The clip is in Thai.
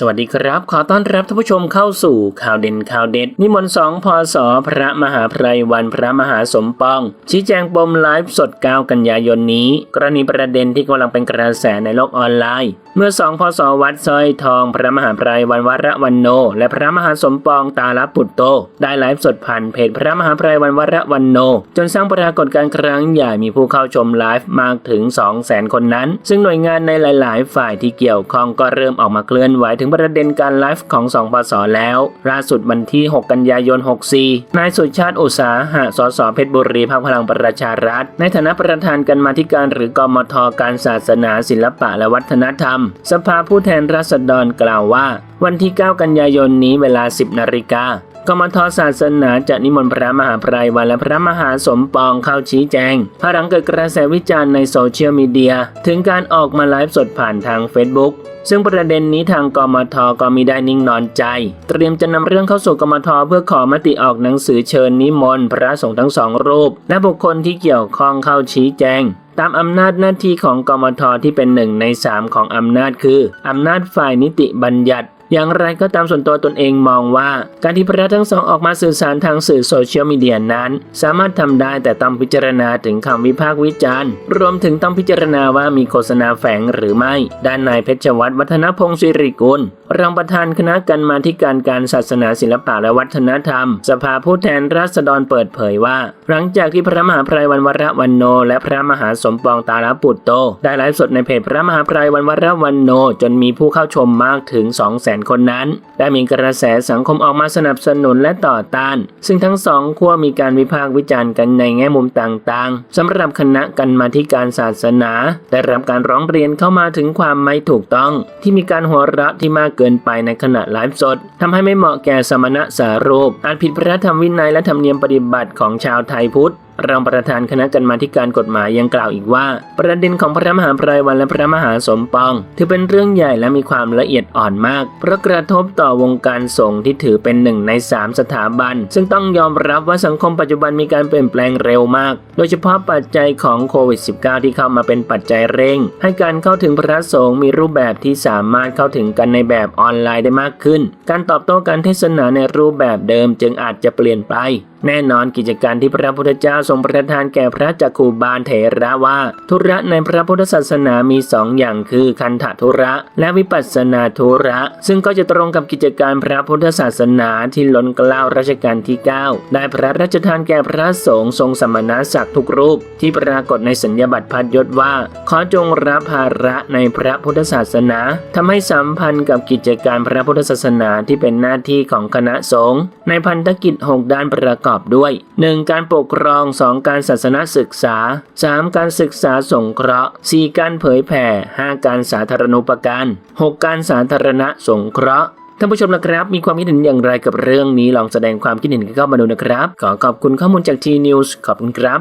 สวัสดีครับ ขอต้อนรับท่านผู้ชมเข้าสู่ข่าวเด่นข่าวเด็ด นิมนต์สองพศพระมหาไพรวันพระมหาสมปอง ชี้แจงปมไลฟ์สด 9 กันยายนนี้ กรณีประเด็นที่กำลังเป็นกระแสในโลกออนไลน์ เมื่อสองพศวัดสร้อยทอง พระมหาไพรวันวรวันโน และพระมหาสมปองตาลปุตโต ได้ไลฟ์สดผ่านเพจพระมหาไพรวันวรวันโน จนสร้างปรากฏการณ์ครั้งใหญ่มีผู้เข้าชมไลฟ์มากถึง 2 0 0 0 0 0 คนนั้น ซึ่งหน่วยงานในหลาย ๆ ฝ่ายที่เกี่ยวข้องก็เริ่มออกมาเคลื่อนไหวถึงประเด็นการไลฟ์ของสองปสแล้วล่าสุดวันที่ 6 กันยายน 64 นายสุชาติอุตสาหะสสเพชรบุรีพักพลังประชารัฐ ในฐานะประธานกันมาธิการหรือกมทการศาสนาศิลปะและวัฒนธรรม สภาผู้แทนราษฎรกล่าวว่า วันที่ 9 กันยายนนี้เวลา 10 นาฬิกา กมทศาสนาจะนิมนต์พระมหาไพรวันและพระมหาสมปองเข้าชี้แจงภายหลังเกิดกระแสวิจารณ์ในโซเชียลมีเดีย ถึงการออกมาไลฟ์สดผ่านทาง Facebook ซึ่งประเด็นนี้ทางกมทก็มีได้นิ่งนอนใจ เตรียมจะนำเรื่องเข้าสู่กมทเพื่อขอมติออกหนังสือเชิญนิมนต์พระสงฆ์ทั้งสองรูป และบุคคลที่เกี่ยวข้องเข้าชี้แจงตามอำนาจหน้าที่ของกมทที่เป็นหนึ่งในสามของอำนาจคือ อำนาจฝ่ายนิติบัญญัติ อย่างไรก็ตามส่วนตัวตนเองมองว่า การที่พระทั้งสองออกมาสื่อสารทางสื่อโซเชียลมีเดียนั้น สามารถทำได้แต่ต้องพิจารณาถึงคำวิพากษ์วิจารณ์ รวมถึงต้องพิจารณาว่ามีโฆษณาแฝงหรือไม่ ด้านนายเพชรวัฒน์วัฒนพงศ์สิริกุลรองประธานคณะกรรมาธิการการศาสนาศิลปะและวัฒนธรรม สภาผู้แทนราษฎรเปิดเผยว่า หลังจากที่พระมหาไพรวันวรวันโน และพระมหาสมปองตาลปุตโต ได้ไลฟ์สดในเพจพระมหาไพรวันวรวันโน จนมีผู้เข้าชมมากถึง200,000คนนั้น ได้มีกระแสสังคมออกมาสนับสนุนและต่อต้าน ซึ่งทั้งสองขั้วมีการวิพากษ์วิจารณ์กันในแง่มุมต่างๆสำหรับคณะกรรมาธิการศาสนา ได้รับการร้องเรียนเข้ามาถึงความไม่ถูกต้อง ที่มีการหัวเราะที่มากเกินไปในขณะไลฟ์สดทำให้ไม่เหมาะแก่สมณะสารูปอาจผิดพระธรรมวินัยและธรรมเนียมปฏิบัติของชาวไทยพุทธ รองประธานคณะกรรมาธิการกฎหมายยังกล่าวอีกว่า ประเด็นของพระมหาไพรวันและพระมหาสมปอง ถือเป็นเรื่องใหญ่และมีความละเอียดอ่อนมาก เพราะกระทบต่อวงการสงฆ์ที่ถือเป็นหนึ่งในสามสถาบัน ซึ่งต้องยอมรับว่าสังคมปัจจุบันมีการเปลี่ยนแปลงเร็วมาก โดยเฉพาะปัจจัยของโควิด -19 ที่เข้ามาเป็นปัจจัยเร่ง ให้การเข้าถึงพระสงฆ์มีรูปแบบที่สามารถเข้าถึงกันในแบบออนไลน์ได้มากขึ้น การตอบโต้การเทศนาในรูปแบบเดิมจึงอาจจะเปลี่ยนไปแน่นอนกิจการที่พระพุทธเจ้าทรงประทานแก่พระจักคูบาลเถระว่า ธุระในพระพุทธศาสนามีสองอย่างคือคันธธุระ และวิปัสสนาธุระ ซึ่งก็จะตรงกับกิจการพระพุทธศาสนาที่ล้นกล้าวรัชกาลที่ 9 ได้พระราชทานแก่พระสงฆ์ทรงสมณศักดิ์ทุกรูป ที่ปรากฏในสัญญาบัตรพัดยศว่า ขอจงรับภาระในพระพุทธศาสนาทำให้สัมพันธ์กับกิจการพระพุทธศาสนาที่เป็นหน้าที่ของคณะสงฆ์ในพันธกิจ 6 ด้านประกอบด้วย 1. การปกครอง 2. การศาสนศึกษา 3. การศึกษาสงเคราะห์ 4. การเผยแผ่ 5. การสาธารณูปการ 6. การสาธารณสงเคราะห์ท่านผู้ชมนะครับ มีความคิดเห็นอย่างไรกับเรื่องนี้ลองแสดงความคิดเห็นกันเข้ามาดูนะครับ ขอขอบคุณข้อมูลจากทีนิวส์ขอบคุณครับ